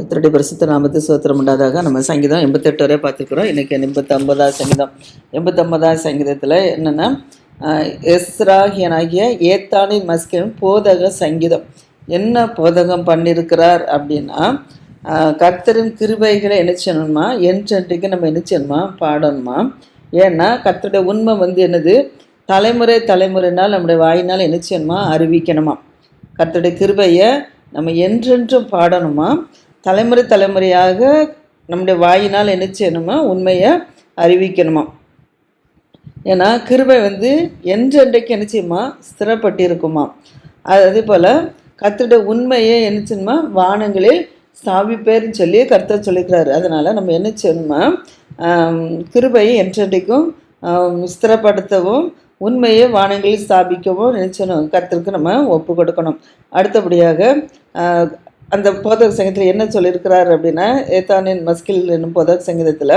கர்த்தருடைய பரிசுத்த நாமத்தை சோத்திரம் உண்டாதாக நம்ம சங்கீதம் எண்பத்தெட்டு வரை பார்த்துருக்குறோம். இன்றைக்கி எண்பத்தொம்பதாவது சங்கீதம். எண்பத்தொம்பதாவது சங்கீதத்தில் என்னென்னா எஸ்ராகியனாகிய ஏத்தானின் மஸ்கின் போதக சங்கீதம். என்ன போதகம் பண்ணியிருக்கிறார் அப்படின்னா கர்த்தரின் கிருபைகளை என்ன செய்யணுமா என்றென்றைக்கு நம்ம என்ன செய்யணுமா? பாடணுமா? ஏன்னா கர்த்தருடைய உண்மை வந்து என்னது? தலைமுறை தலைமுறைனால் நம்முடைய வாயினால் என்ன செய்யணுமா? அறிவிக்கணுமா? கர்த்தருடைய கிருபையை நம்ம என்றென்றும் பாடணுமா? தலைமுறை தலைமுறையாக நம்முடைய வாயினால் என்ன செய்யணுமா உண்மையை அறிவிக்கணுமா? ஏன்னா கிருபை வந்து என்றென்றைக்கு என்ன செய்யுமா ஸ்திரப்பட்டிருக்குமா? அதே போல் கர்த்தருடைய உண்மையை என்ன செய்யணுமா வானங்களில் ஸ்தாபிப்பேர்னு சொல்லி கர்த்தர் சொல்லிக்கிறாரு. அதனால் நம்ம என்ன செய்யணுமா கிருபையை என்றென்றைக்கும் ஸ்திரப்படுத்தவும் உண்மையை வானங்களில் ஸ்தாபிக்கவும் நினைச்சணும் கர்த்தருக்கு நம்ம ஒப்பு கொடுக்கணும். அடுத்தபடியாக அந்த போதக சங்கீதத்தில் என்ன சொல்லியிருக்கிறார் அப்படின்னா ஏத்தானின் மஸ்கில் என்னும் போதக சங்கீதத்தில்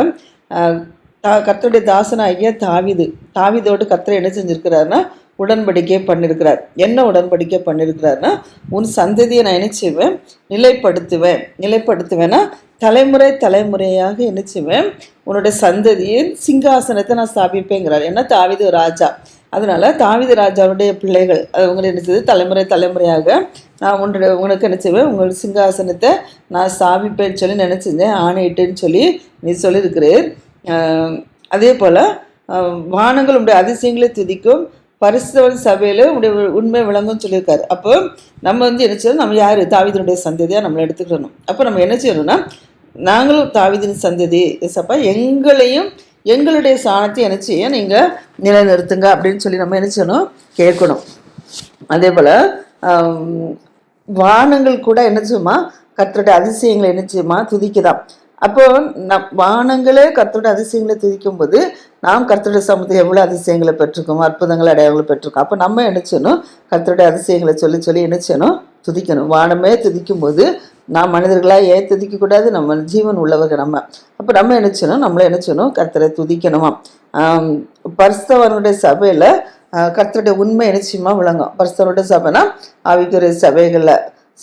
தா கர்த்தருடைய தாசனாகிய தாவிது தாவிதோடு கத்தரை என்ன செஞ்சிருக்கிறாருன்னா உடன்படிக்கை பண்ணியிருக்கிறார் என்ன உடன்படிக்கை பண்ணியிருக்கிறாருன்னா உன் சந்ததியை நான் என்ன செய்வேன்? நிலைப்படுத்துவேன். நிலைப்படுத்துவேன்னா தலைமுறை தலைமுறையாக என்ன செய்வேன்? உன்னுடைய சந்ததியின் சிங்காசனத்தை நான் ஸ்தாபிப்பேங்கிறார். ஏன்னா தாவிது ராஜா. அதனால் தாவித ராஜாவுடைய பிள்ளைகள் அவங்க என்ன செய்யுது தலைமுறை தலைமுறையாக நான் உன்னுடைய உனக்கு என்ன செய்வேன்? உங்கள் சிங்காசனத்தை நான் ஸ்தாபிப்பேன்னு சொல்லி நினச்சிருந்தேன் ஆணையிட்டேன்னு சொல்லி நீ சொல்லியிருக்கிறீர். அதே போல் வானங்கள் உடைய அதிசயங்களை துதிக்கும் பரிசுத்தவன் சபையில் உடைய உண்மை விளங்கும்னு சொல்லியிருக்காரு. அப்போ நம்ம வந்து என்ன செய்யணும்? நம்ம யார்? தாவிதனுடைய சந்ததியாக நம்மளை எடுத்துக்கணும் அப்போ நம்ம என்ன செய்யணும்னா நாங்களும் தாவிதின் சந்ததி சப்பா எங்களையும் எங்களுடைய சாணத்தை என்ன செய்ய நீங்கள் நிலைநிறுத்துங்க அப்படின்னு சொல்லி நம்ம என்ன செய்யணும்? கேட்கணும். அதே போல் வானங்கள் கூட என்ன செய்யுமா? கத்தருடைய அதிசயங்களை என்ன செய்யுமா? துதிக்குதான் அப்போ நம் வானங்களே கர்த்தருடைய அதிசயங்களை துதிக்கும் போது நாம் கர்த்தருடைய சமூகத்தில் எவ்வளோ அதிசயங்களை பெற்றிருக்கோம் அற்புதங்கள் அடையாளங்களை பெற்றிருக்கோம் அப்போ நம்ம என்ன கர்த்தருடைய அதிசயங்களை சொல்லி சொல்லி என்ன துதிக்கணும். வானமே துதிக்கும் போது நாம் மனிதர்களாக ஏன் துதிக்கக்கூடாது? நம்ம ஜீவன் உள்ளவர்கள் நம்ம. அப்போ நம்ம என்ன நம்மளை என்ன கர்த்தரை துதிக்கணுமா? பரிசுத்தவனுடைய சபையில் கர்த்தருடைய உண்மை நிச்சயமாக விளங்கும். பரிசுத்தவனுடைய சபைனா ஆவிக்குரிய சபைகளில்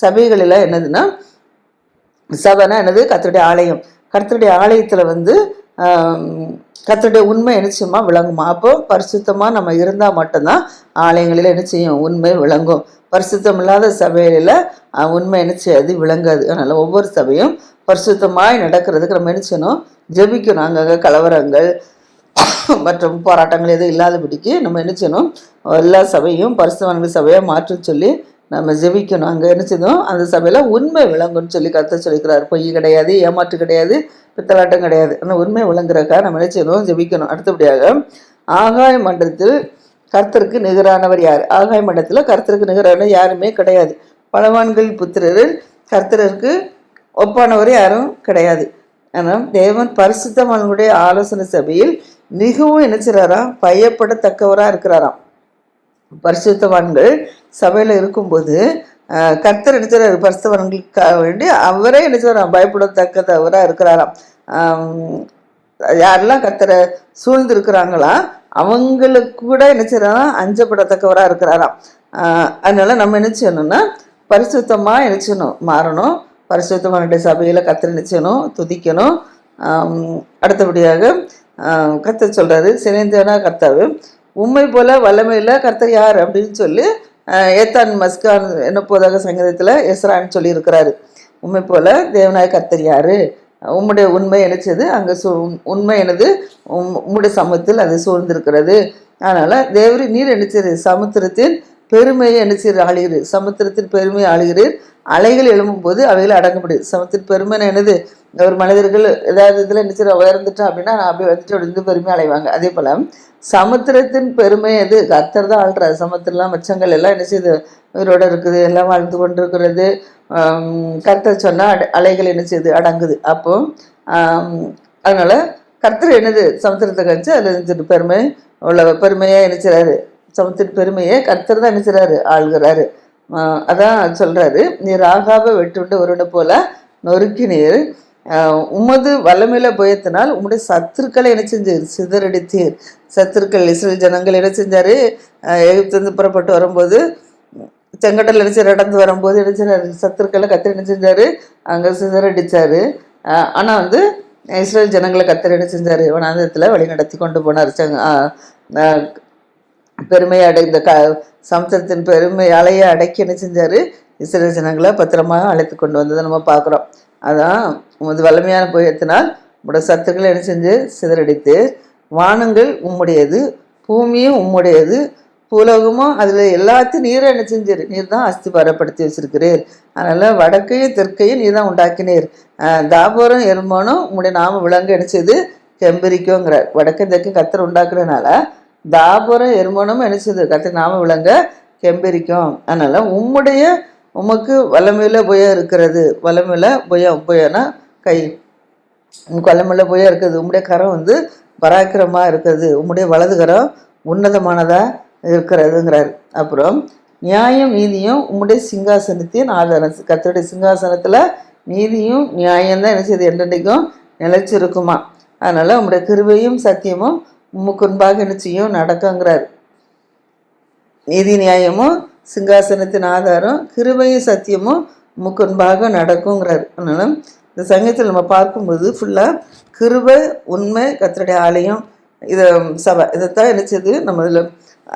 சபைகளில் என்னதுன்னா சபைனா என்னது? கத்தருடைய ஆலயம். கர்த்தருடைய ஆலயத்தில் வந்து கத்தருடைய உண்மை நிச்சயமா விளங்குமா? அப்போ பரிசுத்தமாக நம்ம இருந்தால் மட்டும்தான் ஆலயங்களில் என்ன செய்யும்? உண்மை விளங்கும். பரிசுத்தம் இல்லாத சபையில உண்மை என்ன செய்யாது? விளங்காது. அதனால் ஒவ்வொரு சபையும் பரிசுத்தமாய் நடக்கிறதுக்கு நம்ம என்ன செய்யணும்? ஜெபிக்கணும். அங்கங்கே கலவரங்கள் மற்றும் போராட்டங்கள் எதுவும் இல்லாதபடிக்கு நம்ம என்ன செய்யணும்? எல்லா சபையும் பரிசுத்தவான்கள் சபையாக மாற்ற சொல்லி நம்ம ஜெபிக்கணும். அங்கே என்ன செய்தோம்? அந்த சபையில் உண்மை விளங்கும்னு சொல்லி கருத்தை சொல்லிக்கிறார். பொய் கிடையாது ஏமாற்று கிடையாது பித்தலாட்டம் கிடையாது. ஆனால் உண்மை விளங்குறக்கா நம்ம என்ன செய்யணும்? ஜெபிக்கணும். அடுத்தபடியாக ஆகாய மண்டலத்தில் கர்த்தருக்கு நிகரானவர் யார்? ஆகாய மண்டலத்தில் கர்த்தருக்கு நிகரான யாருமே கிடையாது. பலவான்கள் புத்திரரில் கர்த்தருக்கு ஒப்பானவர் யாரும் கிடையாது. ஆனால் தேவன் பரிசுத்தவான்களுடைய ஆலோசனை சபையில் மிகவும் நினைச்சிறாராம் பயப்படத்தக்கவராக இருக்கிறாராம். பரிசுத்தவான்கள் சபையில் இருக்கும்போது கர்த்தர் என்ன செய்றாரு பரிசுத்தவான்களுக்காக வேண்டி அவரே என்ன செய்றாராம் பயப்படத்தக்கதவராக இருக்கிறாராம். யாரெல்லாம் கர்த்தரை சூழ்ந்து இருக்கிறாங்களா அவங்களுக்கு கூட என்ன அஞ்சப்படத்தக்கவராக இருக்கிறாராம் அதனால நம்ம என்ன செய்யணும்னா பரிசுத்தமாக நினைச்சணும் மாறணும். பரிசுத்தமானுடைய சபையில் கர்த்தர் நினைச்சணும் துதிக்கணும். அடுத்தபடியாக கத்த சொல்கிறாரு சொல்றாரு சினைந்தனா கர்த்தாவு உண்மை போல வல்லமையில் கர்த்தர் யார் அப்படின்னு சொல்லி ஏத்தான் மஸ்கான் என்ன போதாக சங்கீதத்தில் எஸ்ரான்னு சொல்லியிருக்கிறாரு. உண்மை போல தேவநாய கர்த்தர் யார்? உம்முடைய உண்மை எனச்சது அங்கே சூ உண்மை எனது உம் உம்முடைய சமூகத்தில் அது சூழ்ந்திருக்கிறது. அதனால் தேவரி நீர் என்னச்சது? சமுத்திரத்தின் பெருமையை என்னச்சது ஆளுகிறீர்? சமுத்திரத்தின் பெருமையை ஆளுகிறீர். அலைகள் எழும்பும் போது அவைகள் அடங்க முடியும் பெருமை எனது என்னது? ஒரு மனிதர்கள் ஏதாவது இதில் நினைச்சிரு உயர்ந்துட்டோம் அப்படின்னா நான் அப்படியே வந்துட்டு விழுந்து பெருமை அலைவாங்க. அதே போல் சமுத்திரத்தின் பெருமை எது? கர்த்தர் தான் ஆள்றாரு. சமுத்திரம்லாம் மச்சங்கள் எல்லாம் என்ன செய்யுது உயிரோட இருக்குது. எல்லாம் வாழ்ந்து கொண்டு இருக்கிறது கர்த்தர் சொன்னால் அலைகள் என்ன செய்யுது அடங்குது. அப்போ அதனால் கர்த்தர் என்னது? சமுத்திரத்தை கழிச்சு அதில் இருந்துட்டு பெருமை உள்ள பெருமையாக நினைச்சாரு சமுத்திர பெருமையை கர்த்தர் தான் நினைச்சாரு ஆள்கிறாரு. அதான் சொல்கிறாரு நீர் ஆகாப வெட்டுண்டு ஒருவனை போல நொறுக்கினீர் உமது வல்லமையில பயத்தினால் உம்முடைய சத்துருக்களை என்ன செஞ்சீர்? சிதறடித்தீர். சத்துருக்கள் இஸ்ரேல் ஜனங்கள் என்ன செஞ்சாரு? ஆஹ் எகிப்திலிருந்து புறப்பட்டு வரும்போது செங்கடல் நினைச்சு நடந்து வரும்போது அடிச்சாரு சத்துருக்களை கத்திரி என்ன செஞ்சாரு? அங்கே சிதறடிச்சாரு. ஆனால் வந்து இஸ்ரேல் ஜனங்களை கத்தர் என்ன செஞ்சார்? வனாந்தரத்தில் வழி நடத்தி கொண்டு போனார். செங்க அடை அடைந்த க சமுத்திரத்தின் பெருமை அலையை அடக்கி என்ன செஞ்சார்? இஸ்ரேல் ஜனங்களை பத்திரமாக அழைத்து கொண்டு வந்ததை நம்ம பார்க்குறோம். அதான் உமது வலிமையான புயத்தினால் உங்களோட சத்துக்களை என்ன செஞ்சு சிதறடித்து வானங்கள் உம்முடையது பூமியும் உம்முடையது பூலோகமும் அதில் எல்லாத்தையும் நீரை என்ன செஞ்சிரு? நீர் தான் அஸ்திபாரப்படுத்தி வச்சிருக்கிறீர். அதனால் வடக்கையும் தெற்கையும் நீர் தான் உண்டாக்கினீர். தாபோரம் எருமானும் உங்களுடைய நாம விலங்கு என்னச்சது கெம்பரிக்கோங்கிறார். வடக்கு தெற்கு கத்தர் உண்டாக்குறதுனால தாபோரம் எருமானும் நினைச்சது கத்தர் நாம விலங்க கெம்பரிக்கும். அதனால் உம்முடைய உமக்கு வல்லமையில புயம் இருக்கிறது. வல்லமையில புயம் புயம்னா கை. உன் கொல்லமில்ல போய் இருக்குது உம்முடைய கரம் வந்து பராக்கிரமாக இருக்கிறது. உம்முடைய வலது கரம் உன்னதமானதாக இருக்கிறதுங்கிறார். அப்புறம் நியாயம் நீதியும் உம்முடைய சிங்காசனத்தின் ஆதாரம். கத்தருடைய சிங்காசனத்தில் நீதியும் நியாயம் தான் என்ன செய்யுது? என்றைக்கும் நிலைச்சிருக்குமா அதனால் உம்முடைய கிருபையும் சத்தியமும் உம்முக்குன்பாக முன்பாக என்ன செய்யும்? நடக்குங்கிறார். நீதி நியாயமும் சிங்காசனத்தின் ஆதாரம் கிருபையும் சத்தியமும் முக்கொன்பாக நடக்குங்கிறார். அதனால் இந்த சங்கத்தில் நம்ம பார்க்கும்போது ஃபுல்லாக கிருபை உண்மை கத்தருடைய ஆலயம் இதை சபை இதைத்தான் நினச்சது நம்ம இதில்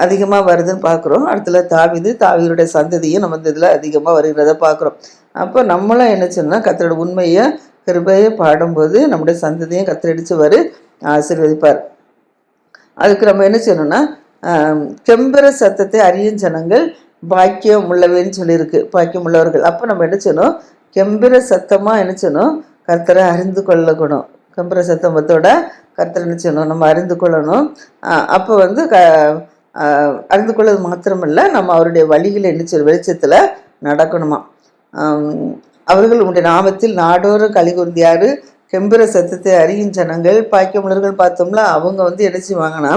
அதிகமாக வருதுன்னு பார்க்குறோம். அடுத்துல தாவிது தாவியருடைய சந்ததியும் நம்ம இந்த இதில் அதிகமாக வருகிறத பார்க்குறோம். அப்போ நம்மளும் என்ன செய்யணும்னா கத்தரோட உண்மையை கிருபையை பாடும்போது நம்முடைய சந்ததியும் கத்தடிச்சவர் ஆசீர்வதிப்பார். அதுக்கு நம்ம என்ன செய்யணும்னா கெம்பர சத்தத்தை அறியும் ஜனங்கள் பாக்கியம் உள்ளவன்னு சொல்லியிருக்கு. பாக்கியம் உள்ளவர்கள். அப்போ நம்ம என்ன செய்யணும்? கெம்பிர சத்தமாக என்ன செய்யணும்? கர்த்தரை அறிந்து கொள்ளக்கணும். கெம்பீர சத்தமத்தோட கர்த்தரை என்ன செய்யணும்? நம்ம அறிந்து கொள்ளணும். அப்போ வந்து க அறிந்து கொள்வது மாத்திரமில்லை நம்ம அவருடைய வழிகளை என்ன வெளிச்சத்தில் நடக்கணுமா? அவர்கள் உங்களுடைய நாமத்தில் நாடோறும் கலிகுருந்தியாரு கெம்பிர சத்தத்தை அறியும் ஜனங்கள் பாக்கியமுள்ளவர்கள் பார்த்தோம்ல அவங்க வந்து என்ன செய்வாங்கன்னா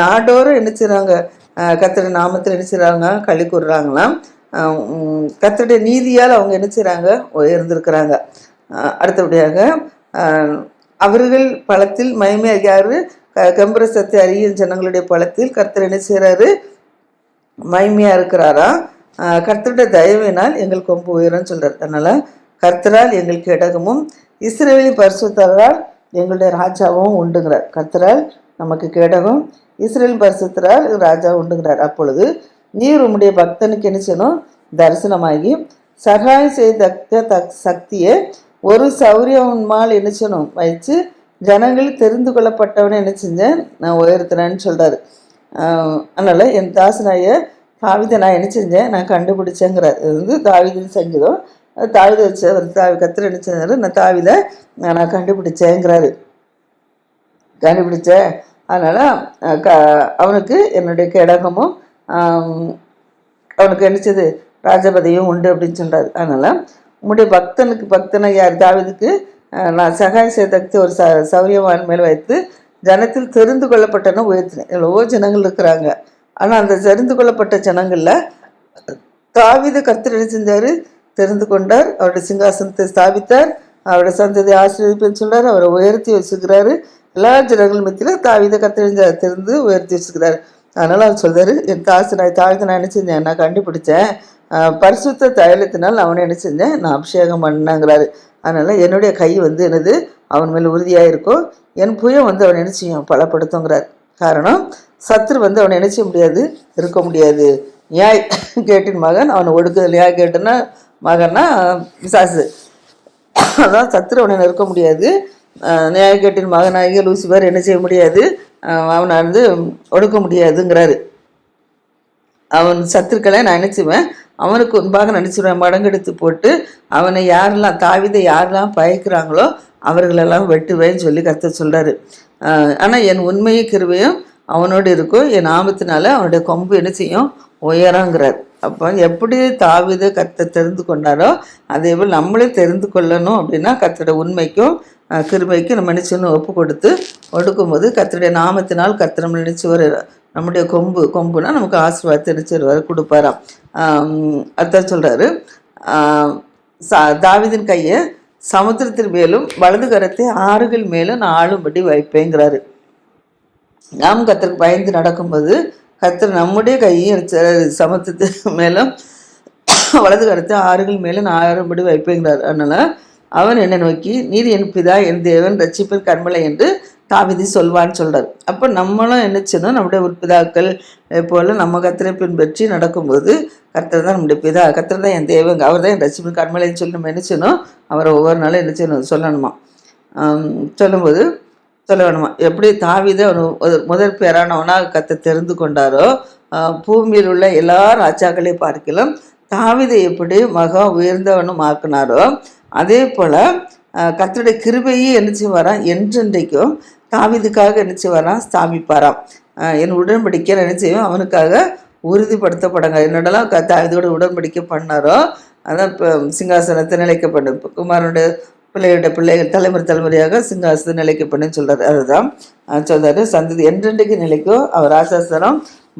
நாடோறும் என்ன செய்கிறாங்க கத்தருடைய நாமத்தில் என்ன செய்கிறாங்க கழி கூறுறாங்களாம் கத்தருடைய நீதியால் அவங்க என்ன செய்கிறாங்க உயர்ந்திருக்கிறாங்க. அடுத்தபடியாக அவர்கள் பழத்தில் மயமே யாரு க- சத்தை அறியும் ஜனங்களுடைய பழத்தில் கர்த்தர் என்ன செய்கிறாரு மகிமையா இருக்கிறாரா? கர்த்தருடைய தயவினால் எங்கள் கொம்பு உயரம்னு சொல்கிறார் அதனால கர்த்தரால் எங்கள் கேடகமும் இஸ்ரேலின் பரிசுத்தரால் எங்களுடைய ராஜாவும் உண்டுங்கிறார். கர்த்தரால் நமக்கு கேடகம். இஸ்ரேல் பரிசுத்தரால் ராஜா உண்டுங்கிறார் அப்பொழுது நீர் உம்முடைய பக்தனுக்கு என்ன செய்யணும்? தரிசனமாகி சகாயம் செய்த தக் சக்தியை ஒரு சௌரியவன்மால் என்ன செய்யணும்? வச்சு ஜனங்கள் தெரிந்து கொள்ளப்பட்டவனை என்ன செஞ்சேன்? நான் உயர்த்தினேன்னு சொல்கிறாரு அதனால் என் தாசனாய தாவிதை நான் என்ன செஞ்சேன்? நான் கண்டுபிடிச்சேங்கிறார். இது வந்து தாவிதின் சங்கீதம். அது தாவிதை வச்சு அவர் தாவி கத்திர என்ன செஞ்சாரு? நான் தாவிதை நான் கண்டுபிடிச்சேங்கிறாரு. கண்டுபிடிச்சேன். அதனால் க அவனுக்கு என்னுடைய கேடகமும் அவனுக்கு என்னச்சது ராஜபதியும் உண்டு அப்படின்னு சொல்கிறார் அதனால் உங்களுடைய பக்தனுக்கு பக்தனை யார் தாவிதுக்கு நான் சகாயம் செய்தக்கு ஒரு ச சௌரியவான் மேல் வைத்து ஜனத்தில் தெரிந்து கொள்ளப்பட்டன உயர்த்தினேன். எவ்வளவோ ஜனங்கள் இருக்கிறாங்க. ஆனால் அந்த தெரிந்து கொள்ளப்பட்ட ஜனங்களில் தாவித கர்த்தர் செஞ்சார்? தெரிந்து கொண்டார். அவருடைய சிங்காசனத்தை ஸ்தாபித்தார். அவரோட சந்ததி ஆசீர்வதிப்புன்னு சொல்கிறார் அவரை உயர்த்தி வச்சுக்கிறாரு எல்லா ஜனங்கள் மத்தியில் தாவித கத்திரிஞ்ச திறந்து உயர்த்தி வச்சுக்கிறாரு அதனால் அவர் சொல்கிறாரு என் தாசு நான் தாவித நான் என்ன செஞ்சேன்? நான் கண்டுபிடிச்சேன். பரிசுத்த தைலத்தினால் அவனை என்ன செஞ்சேன்? நான் அபிஷேகம் பண்ணாங்கிறாரு. அதனால் என்னுடைய கை வந்து எனது அவன் மேல் உறுதியாக இருக்கும் என் புயம் வந்து அவனை என்ன செய்யும்? பலப்படுத்துங்கிறார். காரணம் சத்ரு வந்து அவனை என்ன முடியாது? இருக்க முடியாது. நியாய் கேட்டின் மகன். அவனை ஒடுக்குதல் நியாய் கேட்டுன்னா மகன்னா விசாசு அதான் சத்துரு அவனை இருக்க முடியாது. நியாயக்கேட்டின் மகனாகிய லூசிபர் என்ன செய்ய முடியாது? அவனை வந்து ஒடுக்க முடியாதுங்கிறாரு. அவன் சத்துருக்களை நான் நினச்சிவேன். அவனுக்கு முன்பாக நினச்சிடுவேன் மடங்கெடுத்து போட்டு அவனை யாரெல்லாம் தாவிதை யாரெல்லாம் பயக்கிறாங்களோ அவர்களெல்லாம் வெட்டுவேன்னு சொல்லி கற்று சொல்கிறாரு ஆனால் என் உண்மையும் கிருவையும் அவனோடு இருக்கும். என் ஆபத்தினால அவனுடைய கொம்பு என்ன செய்யும்? உயரங்கிறார். அப்போ எப்படி தாவிதை கத்தை தெரிந்து கொண்டாரோ அதே போல் நம்மளே தெரிந்து கொள்ளணும் அப்படின்னா கத்தோட உண்மைக்கும் கிருமைக்கும் நம்ம நினச்சுன்னு ஒப்பு கொடுத்து ஒடுக்கும்போது கத்தருடைய நாமத்தினால் கத்தை நம்ம நினச்சி ஒரு நம்முடைய கொம்பு கொம்புனா நமக்கு ஆசீர்வாதத்தை நினச்சிருவார் கொடுப்பாராம். அதான் சொல்கிறாரு தாவிதின் கையை சமுத்திரத்தின் மேலும் வலது கரத்தை ஆறுகள் மேலும் நான் ஆளும்படி வைப்பேங்கிறாரு. நாம் கத்தருக்கு பயந்து நடக்கும்போது கத்தர் நம்முடைய கையும் சமுத்திரத்து மேலும் வலது கருத்து ஆறுகள் மேலும் ஆறும்படி வைப்பேங்கிறார். அதனால் அவன் என்னை நோக்கி நீர் என் பிதா என் தேவன் ரட்சிப்பர் கண்மலை என்று தாவிதி சொல்வான்னு சொல்கிறார் அப்போ நம்மளும் என்ன செய்யணும்? நம்முடைய உற்பிதாக்கள் போல நம்ம கத்தரை பின்பற்றி நடக்கும்போது கர்த்தர் தான் நம்முடைய பிதா கர்த்தர் தான் என் தேவன் அவர் தான் என் ரட்சிப்பின் கண்மலைன்னு சொல்லி நம்ம என்ன செய்யணும்? அவரை ஒவ்வொரு நாளும் என்ன செய்யணும்? சொல்லணுமா? சொல்லும்போது சொல்ல வேணுமா எப்படி தாவிதை அவன் முதல் முதற் பேரானவனாக கத்த தெரிந்து கொண்டாரோ பூமியில் உள்ள எல்லா ராஜாக்களையும் பார்க்கலாம் தாவிதை எப்படி மகா உயர்ந்தவனும் ஆக்குனாரோ அதே போல் கத்தருடைய கிருபையை என்னச்சு வரான் என்றென்றைக்கும் தாவிதுக்காக என்னச்சு வரான் ஸ்தாபிப்பாராம். என் உடன்படிக்கை நினைச்சையும் அவனுக்காக உறுதிப்படுத்தப்படுங்க. என்னடெல்லாம் க தாவிதோட உடன்படிக்கை பண்ணாரோ அதான் இப்போ சிங்காசனத்தை நிலைக்கப்படும். குமாரனுடைய பிள்ளையோட பிள்ளைகள் தலைமுறை தலைமுறையாக சிங்காசனத்தை நிலைக்கப்படும் சொல்றாரு. அதுதான். அஹ் சொல்றாரு சந்ததி என்றென்றைக்கு நிலைக்கும் அவர் ஆசாசனம்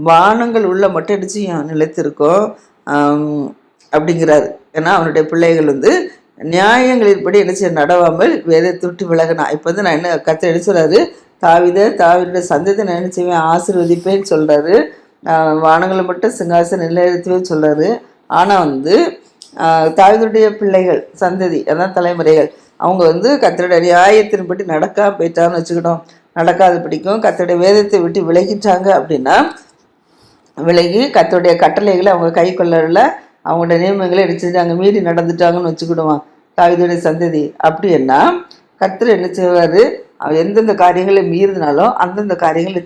வானங்கள் உள்ள மட்டும் அடிச்சு நிலைத்திருக்கோம் அப்படிங்கிறாரு. ஏன்னா அவனுடைய பிள்ளைகள் வந்து நியாயங்களின்படி என்ன செய்ய நடவாமல் வேதை துட்டி விலகினா இப்போ வந்து நான் என்ன கத்தை எடுத்துறாரு தாவித தாவினுடைய சந்ததி நான் என்ன செய்வேன்? ஆசிர்வதிப்பேன்னு சொல்றாரு. வானங்களை மட்டும் சிங்காசனம் நிலைநிறுத்துவேன்னு சொல்றாரு. ஆனால் வந்து ஆஹ் பிள்ளைகள் சந்ததி அதான் தலைமுறைகள் அவங்க வந்து கத்தருடைய நியாயத்தின்படி நடக்காம போயிட்டான்னு வச்சுக்கிட்டோம். நடக்காது பிடிக்கும் கத்தருடைய வேதத்தை விட்டு விலகிட்டாங்க அப்படின்னா விலகி கத்தருடைய கட்டளைகளை அவங்க கை கொள்ளல அவங்களோட நியமங்களை அடிச்சுட்டு மீறி நடந்துட்டாங்கன்னு வச்சுக்கிடுவான். தாவீதுடைய சந்ததி அப்படின்னா கத்தர் என்ன செய்வார்? அவர் எந்தெந்த காரியங்களை மீறினாலும் அந்தந்த காரியங்களை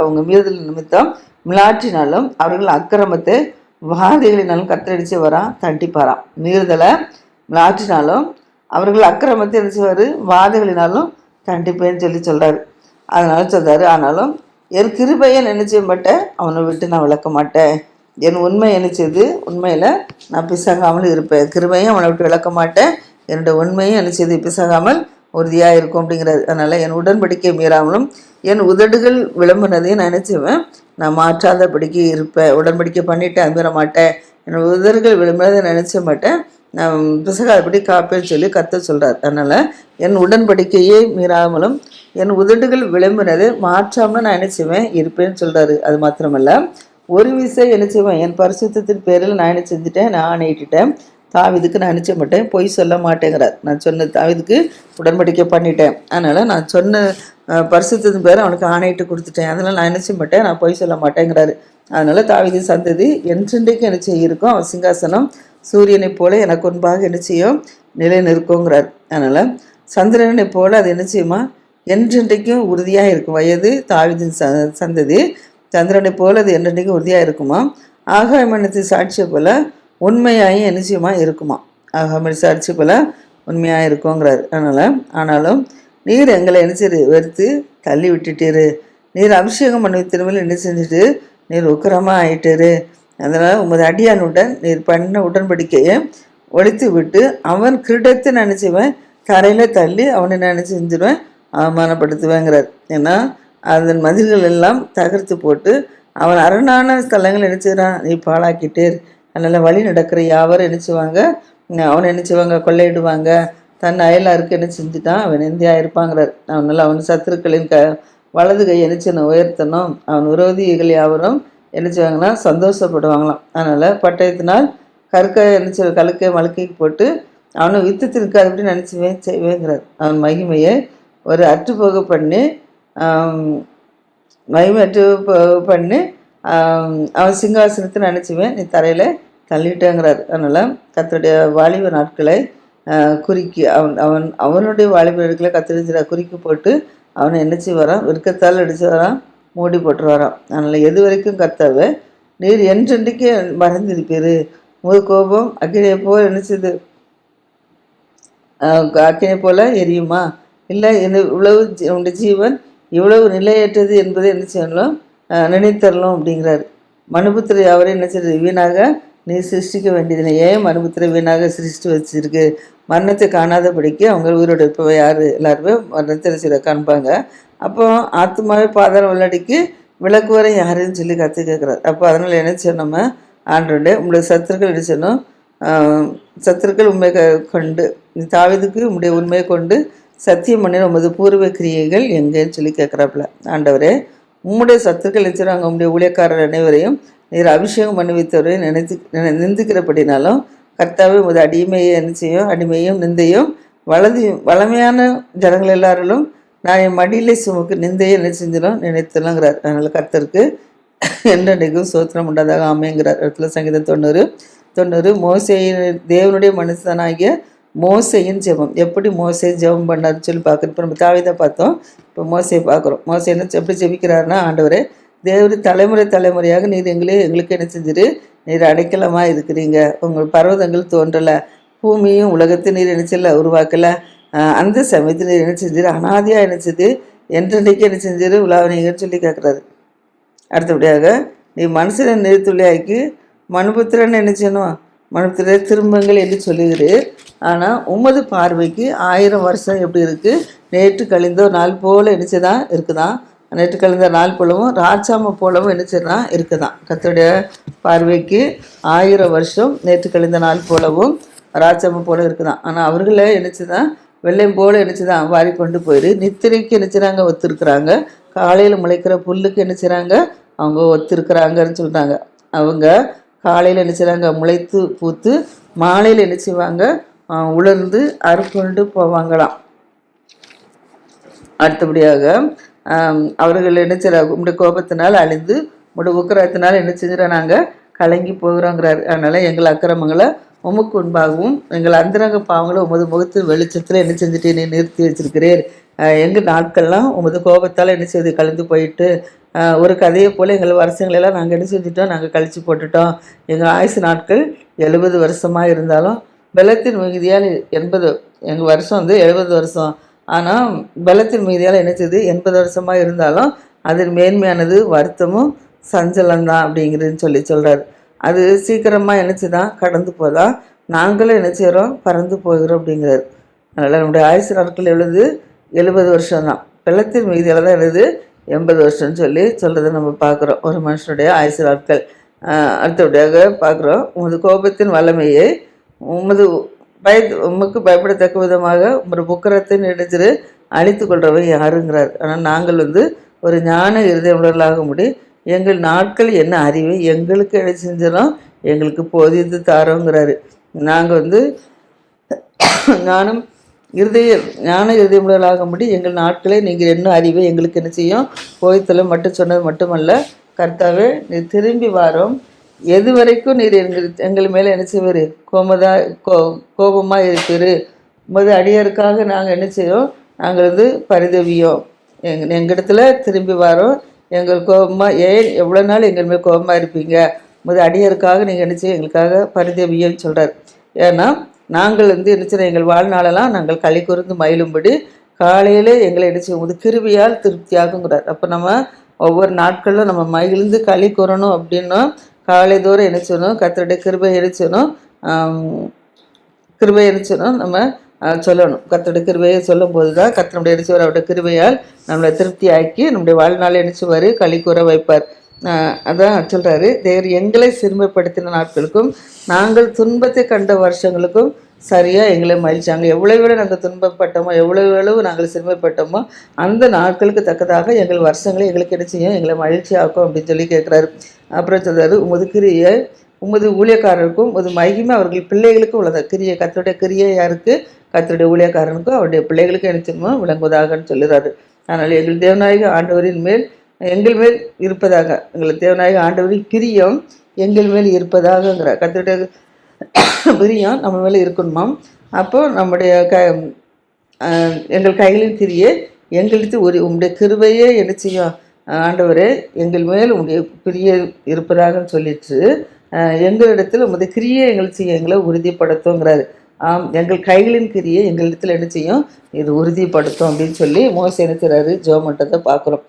அவங்க மீறுதல் நிமித்தம் மிளாற்றினாலும் அவர்கள் அக்கிரமத்தை வாதைகளினாலும் கத்தடிச்சு வரான் தண்டிப்பாராம் மீறுதலை மிளாற்றினாலும் அவர்கள் அக்கிரமத்தை செய்வார் வாதைகளினாலும் தண்டிப்பேன்னு சொல்லி சொல்கிறாரு அதனால சொல்கிறாரு ஆனாலும் என் கிருபையை நினைச்ச மாட்டேன் அவனை விட்டு நான் விளக்க மாட்டேன். என் உண்மை நினைச்சது உண்மையில் நான் பிசகாமல் இருப்பேன். கிருபையும் அவனை விட்டு விளக்க மாட்டேன். என்னோட உண்மையும் நினைச்சது பிசகாமல் உறுதியாக இருக்கும் அப்படிங்கிறது அதனால் என் உடன்படிக்கை மீறாமலும் என் உதடுகள் விளம்புனதையும் நான் நான் மாற்றாதபடிக்கு இருப்பேன். உடன்படிக்கை பண்ணிட்டு மீற மாட்டேன். என் உதடுகள் விளம்புனதை நினச்ச மாட்டேன். நான் பிசகாதபடி காப்பேன்னு சொல்லி கத்த சொல்கிறார் அதனால் என் உடன்படிக்கையே மீறாமலும் என் உதடுகள் விளம்பினது மாற்றாமல் நான் நினச்சிவேன் இருப்பேன்னு சொல்கிறாரு அது மாத்திரமல்ல. ஒரு விசை நினச்சிவேன் என் பரிசுத்தத்தின் பேரில் நான் என்ன செஞ்சுட்டேன்? நான் ஆணையிட்டுட்டேன் தாவிதுக்கு நான் நினச்ச மாட்டேன். பொய் சொல்ல மாட்டேங்கிறார். நான் சொன்ன தாவிதுக்கு உடன்படிக்கை பண்ணிட்டேன். அதனால் நான் சொன்ன பரிசுத்தத்தின் பேர் அவனுக்கு ஆணையிட்டு கொடுத்துட்டேன். அதனால் நான் நினச்ச மாட்டேன்? நான் பொய் சொல்ல மாட்டேங்கிறாரு. அதனால் தாவிதி சந்ததி என்றென்றைக்கு என்ன செய்யிருக்கும் அவன் சிங்காசனம் சூரியனை போல எனக்கு முன்பாக என்ன செய்யும்? நிலை நிற்குங்கிறார் அதனால் சந்திரனை போல அது என்ன செய்யுமா? என்றென்றைக்கும் உறுதியாக இருக்கும். வயது தாவிதின் ச சந்ததி சந்திரனைப் போல அது என்றென்றைக்கும் உறுதியாக இருக்குமா? ஆகாயமனத்து சாட்சியை போல உண்மையாயும் என்ன செய்யுமா? இருக்குமா. ஆகாமணி சாட்சி போல உண்மையாக இருக்குங்கிறார். அதனால் ஆனாலும் நீர் எங்களை என்ன வெறுத்து தள்ளி விட்டுட்டீரு. நீர் அபிஷேகம் பண்ணி திரும்ப என்ன செஞ்சுட்டு நீர் உக்கிரமாக ஆயிட்டாரு. அதனால் உமது அடியானுடன் நீர் பண்ண உடன்படிக்கையை ஒழித்து விட்டு அவன் கிரீடத்தை நினச்சிவன் தரையில் தள்ளி அவனை நினச்சி செஞ்சிருவேன்? அவமானப்படுத்துவேங்கிறார். ஏன்னா அதன் மதில்கள் எல்லாம் தகர்த்து போட்டு அவன் அரணான ஸ்தலங்கள் நினைச்சுறான் நீ பாழாக்கிட்டேர். அதனால் வழி நடக்கிற யாவரும் நினச்சிவாங்க அவனை நினச்சிவாங்க கொள்ளையிடுவாங்க. தன் அயலாருக்கு என்ன செஞ்சுட்டான்? அவன் எந்தியாக இருப்பாங்கிறார். அவனால் அவன் சத்துருக்களின் க வலது கை நினைச்சனை உயர்த்தணும். அவன் விரோதிகள் யாவரும் என்ன செய்வாங்கன்னா சந்தோஷப்படுவாங்களாம். அதனால் பட்டயத்தினால் கற்கை நினச்ச கலக்கை மலக்கை போட்டு அவனை வித்து திருக்காது அப்படின்னு நினச்சிவேன் செய்வேங்கிறார். அவன் மகிமையை ஒரு அற்றுப்போக பண்ணி மகிமை அற்று பண்ணி அவன் சிங்காசனத்தை நினச்சிவேன் நீ தரையில் தள்ளிட்டேங்கிறார். அதனால் கத்தருடைய வாலிப நாட்களை குறுக்கி அவன் அவன் அவனுடைய வாலிபர்களை நாட்களை கத்திரிச்சிட போட்டு அவனை என்ன செய்வாரான் விற்கத்தால் அடிச்சு வரான் மூடி போட்டு வரான் அதனால் எது வரைக்கும் கத்தாவே நீர் என்றென்றைக்கு மறந்திருப்பீர். முது கோபம் அக்கினியை போல் என்ன அக்கினை போல எரியுமா? இல்லை என்ன இவ்வளவு உண்ட ஜீவன் இவ்வளவு நிலையற்றது என்பதை என்ன செய்யணும்? நினைத்தரலாம் அப்படிங்கிறாரு. மனுபுத்திரை அவரை என்ன செய்யறது வீணாக நீ சிருஷ்டிக்க வேண்டியதில்லை. ஏன் மனுபுத்திரை வீணாக சிருஷ்டி வச்சிருக்கு? மரணத்தை காணாதபடிக்கு அவங்க உயிரோடு இருப்பவ யார்? எல்லாருமே மரணத்தில் சில காண்பாங்க. அப்போ ஆத்மாவே பாதாள உள்ளடிக்கு விளக்கு வர யாருன்னு சொல்லி கற்று கேட்குறாரு. அப்போ அதனால் என்ன செய்யணும் நம்ம? ஆண்டோட உங்களுடைய சத்துருக்கள் என்ன செய்யணும்? சத்துருக்கள் உண்மை க- கொண்டு நீ உங்களுடைய உண்மையை கொண்டு சத்தியம் பண்ணி உமது பூர்வ கிரியைகள் எங்கேன்னு சொல்லி கேட்குறாப்புல. ஆண்டவரே உம்முடைய சத்துக்கள் நினைச்சாங்க உங்களுடைய ஊழியக்காரர் அனைவரையும் நீர் அபிஷேகம் பண்ணுவித்தவரை நினைத்து நிந்திக்கிறபடினாலும் கர்த்தாவே உமது அடிமையை என்ன செய்யும் அடிமையும் நிந்தையும் வலது வளமையான ஜனங்கள் எல்லாரிலும் நான் என் மடியிலே சுமக்கு நிந்தையை என்ன செஞ்சிடும் நினைத்தலங்கிறார் அதனால் கர்த்தருக்கு என்றைக்கும் சோத்திரம் உண்டாதாக அமைங்கிறார் இடத்துல சங்கீதம் தொண்ணூறு தொண்ணூறு மோசையின் தேவனுடைய மனுஷனாகிய மோசையின் ஜெபம். எப்படி மோசை ஜெபம் பண்ணாருன்னு சொல்லி பார்க்குறோம் இப்போ நம்ம தாவிதான் பார்த்தோம். இப்போ மோசையை பார்க்குறோம். மோசை என்ன எப்படி ஜெபிக்கிறாருன்னா ஆண்டவரே தேவர் தலைமுறை தலைமுறையாக நீர் எங்களே எங்களுக்கு என்ன செஞ்சிரு? நீர் அடைக்கலமாக இருக்கிறீங்க. உங்கள் பர்வதங்கள் தோன்றலை. பூமியும் உலகத்தை நீர் நினைச்சல உருவாக்கலை. அந்த சமயத்தில் நீர் என்ன செஞ்சிரு? அனாதியாக நினைச்சது என்றைக்கு என்ன செஞ்சிரு? உலாவனீங்கன்னு சொல்லி கேட்குறாரு அடுத்தபடியாக நீ மனுஷனை நிறுத்துள்ளியாக்கி மனுபுத்திரன் என்ன செய்யணும்? மனுபுத்திர திரும்பங்கள் என்று சொல்லுகிறது ஆனால் உமது பார்வைக்கு ஆயிரம் வருஷம் எப்படி இருக்குது நேற்று கழிந்தோ நாள் போல் என்னச்சுதான் இருக்குதான். நேற்று கழிந்த நாள் போலவும் ராஜாம போலவும் என்னச்சுதான் இருக்குதான். கத்தோடைய பார்வைக்கு ஆயிரம் வருஷம் நேற்று கழிந்த நாள் போலவும் ராஜாம போல இருக்குதான். ஆனால் அவர்கள என்னச்சுதான் வெள்ளையும் போல என்னச்சுதான் வாரி கொண்டு போயிரு. நித்திரைக்கு என்னச்சுறாங்க ஒத்துருக்குறாங்க. காலையில் முளைக்கிற புல்லுக்கு என்ன செய்கிறாங்க அவங்க ஒத்துருக்குறாங்கன்னு சொல்கிறாங்க அவங்க காலையில் என்ன செய்கிறாங்க முளைத்து பூத்து மாலையில் என்ன செய்வாங்க? உலர்ந்து அறுப்புண்டு போவாங்களாம். அடுத்தபடியாக அவர்கள் என்ன சில உங்களுடைய கோபத்தினால் அழிந்து உங்களுடைய உக்கரத்தினால் என்ன செஞ்சிடறோம் நாங்கள் கலங்கி போகிறோங்கிறார் அதனால் எங்கள் அக்கிரமங்களை உமக்கு உண்பாகவும் எங்கள் அந்தரங்க பாவங்களை உமது முகத்து வெளிச்சத்தில் என்ன செஞ்சுட்டு நீ நிறுத்தி வச்சிருக்கிறீர். எங்கள் நாட்கள்லாம் உமது கோபத்தால் என்ன செய்து? கலந்து போயிட்டு ஒரு கதையை போல் எங்கள் வருஷங்களெல்லாம் நாங்கள் என்ன செஞ்சுட்டோம்? நாங்கள் கழிச்சு போட்டுட்டோம். எங்கள் ஆயுசு நாட்கள் எழுபது வருஷமாக இருந்தாலும் பலத்தின் மிகுதியால் எண்பது எங்கள் வருஷம் வந்து எழுபது வருஷம். ஆனால் பலத்தின் மீதியால் என்ன செய்யுது எண்பது வருஷமாக இருந்தாலும் அதில் மேன்மையானது வருத்தமும் சஞ்சலம்தான் அப்படிங்கிறதுன்னு சொல்லி சொல்கிறார் அது சீக்கிரமாக என்னச்சுதான் கடந்து போதா நாங்களும் என்ன செய்கிறோம் பறந்து போகிறோம் அப்படிங்கிறார். அதனால் நம்முடைய ஆயுசு நாட்கள் எழுது எழுபது வருஷம் தான் வெள்ளத்தின் மீதியால் தான் எழுது எண்பது வருஷம்னு சொல்லி சொல்கிறத நம்ம பார்க்குறோம். ஒரு மனுஷனுடைய ஆயுசு நாட்கள். அடுத்தபடியாக பார்க்குறோம். உமது கோபத்தின் வல்லமையை உமது பய உமக்கு பயப்படத்தக்க விதமாக ஒரு புக்கரத்தை நினைச்சிரு அழித்து கொள்றவை யாருங்கிறார். ஆனால் நாங்கள் வந்து ஒரு ஞான இருதயமுடலாக முடி எங்கள் நாட்கள் என்ன அறிவு எங்களுக்கு எடை செஞ்சிடும் எங்களுக்கு போதித்து தாரோங்கிறாரு. நாங்கள் வந்து ஞானம் இருதய ஞான இருதயமுடலாகும்படி எங்கள் நாட்களே நீங்கள் என்ன அறிவை எங்களுக்கு என்ன செய்யும்? போய்த்தல மட்டும் சொன்னது மட்டுமல்ல கர்த்தாவே நீ திரும்பி வாரோம். எது வரைக்கும் நீர் எங்கள் எங்கள் மேலே என்ன செய்வார்? கோமதா கோ கோபமாக இருப்பீர். உமது அடியாருக்காக நாங்கள் என்ன செய்வோம்? நாங்கள் வந்து பரிதவியோம். எங் எங்கிடத்துல திரும்பி வரோம். எங்கள் கோபமாக ஏன் எவ்வளோ நாள் எங்கள் மேல் கோபமாக இருப்பீங்க? உமது அடியாருக்காக நீங்கள் என்ன செய்ய எங்களுக்காக பரிதவியோன்னு சொல்கிறார் ஏன்னா நாங்கள் வந்து என்ன செய்யறோம்? எங்கள் வாழ்நாளெல்லாம் நாங்கள் களி கூர்ந்து மயிலும்படி காலையில் எங்களை என்ன செய்யும் உமது கிருபியால் திருப்தியாகுங்கிறார். அப்போ நம்ம ஒவ்வொரு நாட்களிலும் நம்ம மகிழ்ந்து களி கூறணும் அப்படின்னா காலை தூரம் என்ன கத்தருடைய கிருபை எரிச்சணும் கிருபை எரிச்சணும் நம்ம சொல்லணும். கத்தருடைய கிருபையை சொல்லும் போது தான் கத்தனுடைய எரிச்சுவர் அவருடைய கிருபையால் நம்மளை திருப்தி ஆக்கி நம்முடைய வாழ்நாள் இணைச்சுவார் களி கூற வைப்பார். அதான் சொல்கிறாரு தேவர் எங்களை சிறுமைப்படுத்தின நாட்களுக்கும் நாங்கள் துன்பத்தை கண்ட வருஷங்களுக்கும் சரியாக எங்களை மகிழ்ச்சாங்க எவ்வளோ விட நாங்கள் துன்பப்பட்டோமோ எவ்வளோ எவ்வளவு நாங்கள் சிறுமைப்பட்டோமோ அந்த நாட்களுக்கு தக்கதாக எங்கள் வருஷங்களை எங்களுக்கு கிடைச்சியும் எங்களை மகிழ்ச்சியாக்கும் அப்படின்னு சொல்லி கேட்குறாரு. அப்புறம் சொல்கிறாரு உமது கிரியை உமது ஊழியக்காரருக்கும் உமது மகிமை அவர்கள் பிள்ளைகளுக்கும் உள்ளது. கிரியை கத்தருடைய கிரியை யாருக்கு? கத்தருடைய ஊழியக்காரனுக்கும் அவருடைய பிள்ளைகளுக்கும் என்ன விளங்குவதாகன்னு சொல்லுறாரு. அதனால் எங்கள் தேவநாயக ஆண்டவரின் மேல் எங்கள் மேல் இருப்பதாக எங்கள் தேவநாயக ஆண்டவரின் பிரியம் எங்கள் மேல் இருப்பதாகங்கிறார். கத்தருடைய பிரியம் நம்ம மேலே இருக்கணுமாம் அப்போது நம்முடைய க எங்கள் கைகளின் கிரியை எங்களுக்கு ஒரு உங்களுடைய கிருபையே என்ன செய்யும் ஆண்டவரே எங்கள் மேல் உங்களுடைய பிரிய இருப்பதாகன்னு சொல்லிட்டு எங்களிடத்தில் உங்களுடைய கிரியை எங்கள் செய்ய எங்களை உறுதிப்படுத்துங்கிறாரு ஆம் எங்கள் கைகளின் கிரியை எங்களிடத்தில் என்ன செய்யும் இது உறுதிப்படுத்தும் அப்படின்னு சொல்லி மோசம் என்ன செய்கிறாரு ஜோமட்டத்தை பார்க்குறோம்.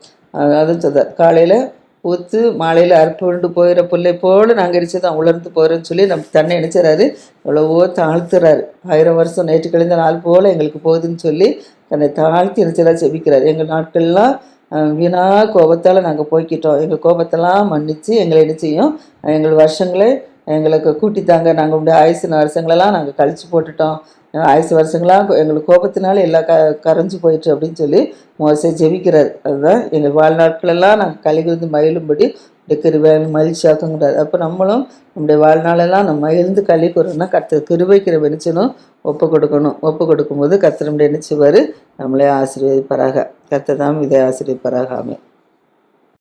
அதுவும் சொல்கிறார் காலையில் பூத்து மாலையில் அற்புண்டு போயிற பிள்ளை போல நாங்கள் எரிச்சு தான் உலர்ந்து போகிறோன்னு சொல்லி நம்ம தன்னை நினைச்சாரு எவ்வளவோ தாழ்த்துறாரு. ஆயிரம் வருஷம் நேற்று கழிந்த நாள் போல் எங்களுக்கு போகுதுன்னு சொல்லி தன்னை தாழ்த்தி நினைச்சலாம் செபிக்கிறார். எங்கள் நாட்கள்லாம் அஹ், வீணா கோபத்தால் நாங்கள் போய்க்கிட்டோம். எங்கள் கோபத்தெல்லாம் மன்னித்து எங்களை என்ன செய்யும்? எங்கள் வருஷங்களே எங்களுக்கு கூட்டித்தாங்க. நாங்கள் உடைய ஆயுசு வருஷங்களெல்லாம் நாங்கள் கழிச்சு போட்டுட்டோம். ஆயுசு வருஷங்களாக எங்களுக்கு கோபத்தினால எல்லாம் க கரைஞ்சு போயிட்டு அப்படின்னு சொல்லி மோசை ஜெபிக்கிறார். அதுதான் எங்கள் வாழ்நாட்களெல்லாம் நாங்கள் கலிகிருந்து மயிலும்படி இந்த கிருபை மகிழ்ச்சியாக்குங்கிறார். அப்போ நம்மளும் நம்முடைய வாழ்நாளெல்லாம் நம்ம மகிழ்ந்து கழிக்கிறோம்னா கூறணும்னா கர்த்தர் வெளிச்சனும் ஒப்பு கொடுக்கணும். ஒப்பு கொடுக்கும்போது கர்த்தர் நம்முடைய நிச்சயவார் நம்மளே ஆசீர்வதிப்பாராக. கத்தை தான் இதை ஆசீர்வதிப்பாராக. ஆமென்.